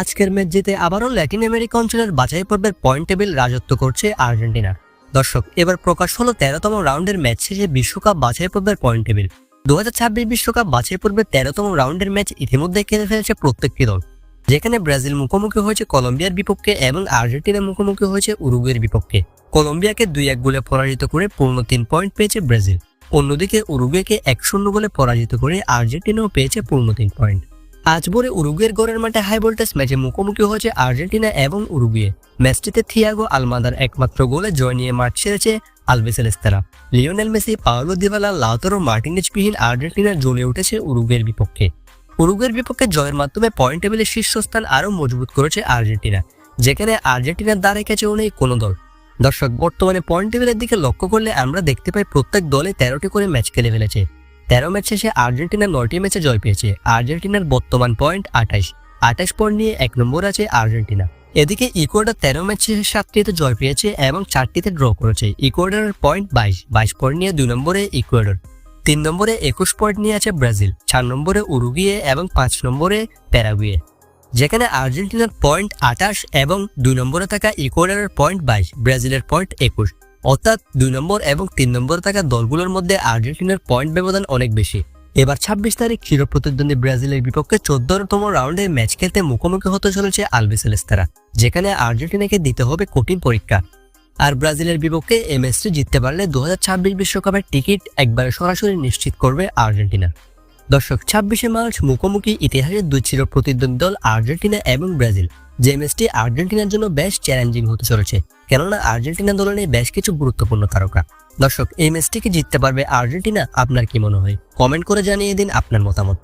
আজকের ম্যাচ জিতে আবারও ল্যাটিন আমেরিকা অঞ্চলের বাছাই পর্বের পয়েন্ট টেবিল রাজত্ব করছে আর্জেন্টিনা। দর্শক, এবার প্রকাশ হলো তেরোতম রাউন্ডের ম্যাচ শেষে বিশ্বকাপ বাছাই পর্বের পয়েন্ট টেবিল দু বিশ্বকাপ বাছাই পর্বের তেরোতম রাউন্ডের ম্যাচ ইতিমধ্যে খেলে ফেলেছে প্রত্যেকটি দল। যেখানে ব্রাজিল মুখোমুখি হয়েছে কলম্বিয়ার বিপক্ষে এবং আর্জেন্টিনা মুখোমুখি হয়েছে উরুগুয়ের বিপক্ষে। কলম্বিয়াকে দুই এক গোলে পরাজিত করে পূর্ণ তিন পয়েন্ট পেয়েছে ব্রাজিল। অন্যদিকে উরুগুয়েকে এক শূন্য গোলে পরাজিত করে আর্জেন্টিনাও পেয়েছে পূর্ণ তিন পয়েন্ট আজ ভোরে উরুগুয়ের গড়ের মাঠে হাই ভোল্টেজ ম্যাচে মুখোমুখি হয়েছে আর্জেন্টিনা এবং উরুগুয়ে। ম্যাচটিতে থিয়াগো আলমাদার একমাত্র গোলে জয় নিয়ে মাঠ ছেড়েছে আলবেসেলেস্তারা Lionel Messi, Paulo Dybala, Lautaro Martinez বিহীন আর্জেন্টিনা জ্বলে উঠেছে উরুগুয়ের বিপক্ষে। উরুগুয়ের বিপক্ষে জয়ের মাধ্যমে পয়েন্ট টেবিলের শীর্ষস্থান আরও মজবুত করেছে আর্জেন্টিনা, যেখানে আর্জেন্টিনার দ্বারে কাছেও নেই কোনো দল। দর্শক, বর্তমানে পয়েন্ট টেবিলের দিকে লক্ষ্য করলে আমরা দেখতে পাই প্রত্যেক দলে তেরোটি করে ম্যাচ খেলে ফেলেছে। তেরো ম্যাচ শেষে আর্জেন্টিনা নয়টি ম্যাচে জয় পেয়েছে। আর্জেন্টিনার বর্তমান পয়েন্ট আঠাশ আঠাশ পয়েন্ট নিয়ে এক নম্বর আছে আর্জেন্টিনা। এদিকে ইকুয়েডর তেরো ম্যাচ শেষে সাতটিতে জয় পেয়েছে এবং চারটিতে ড্র করেছে। ইকুয়েডরের পয়েন্ট বাইশ। বাইশ পয়েন্ট নিয়ে দুই নম্বরে ইকুয়েডর তিন নম্বরে একুশ পয়েন্ট নিয়ে আছে ব্রাজিল। চার নম্বরে উরুগুয়ে এবং পাঁচ নম্বরে প্যারাগুয়ে। যেখানে আর্জেন্টিনার পয়েন্ট আঠাশ এবং দুই নম্বরে থাকা ইকুয়েডরের পয়েন্ট বাইশ। ব্রাজিলের পয়েন্ট একুশ। অর্থাৎ দুই নম্বর এবং তিন নম্বরে থাকা দলগুলোর মধ্যে আর্জেন্টিনার পয়েন্ট ব্যবধান অনেক বেশি। এবার ছাব্বিশ তারিখ চিরপ্রতিদ্বন্দ্বী ব্রাজিলের বিপক্ষে চোদ্দতম রাউন্ডে ম্যাচ খেলতে মুখোমুখি হতে চলেছে আলবেসেলেস্তারা যেখানে আর্জেন্টিনাকে দিতে হবে কঠিন পরীক্ষা। আর ব্রাজিলের বিপক্ষে এই ম্যাচটি জিততে পারলে দু বিশ্বকাপের টিকিট একবারে সরাসরি নিশ্চিত করবে আর্জেন্টিনা। দর্শক, ছাব্বিশে মার্চ মুখোমুখি ইতিহাসের দুই ছিল প্রতিদ্বন্দ্বী দল আর্জেন্টিনা এবং ব্রাজিল। যে ম্যাচটি আর্জেন্টিনার জন্য বেশ চ্যালেঞ্জিং হতে চলেছে, কেননা আর্জেন্টিনা দলের নেই বেশ কিছু গুরুত্বপূর্ণ তারকা। দর্শক, এই ম্যাচটিকে জিততে পারবে আর্জেন্টিনা, আপনার কি মনে হয়? কমেন্ট করে জানিয়ে দিন আপনার মতামত।